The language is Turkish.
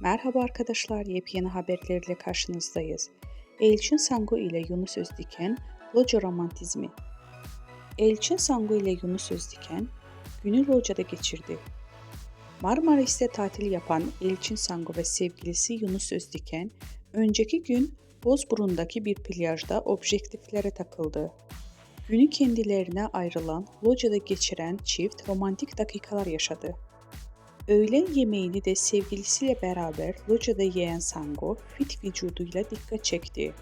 Merhaba arkadaşlar, yepyeni haberlerle karşınızdayız. Elçin Sangu ile Yunus Özdiken, Loca Romantizmi. Elçin Sangu ile Yunus Özdiken, günü Loca'da geçirdi. Marmaris'te tatil yapan Elçin Sangu ve sevgilisi Yunus Özdiken, önceki gün Bozburun'daki bir plajda objektiflere takıldı. Günü kendilerine ayrılan Loca'da geçiren çift romantik dakikalar yaşadı. Öğlen yemeğini de sevgilisiyle beraber locada yiyen Sango fit vücuduyla dikkat çekti.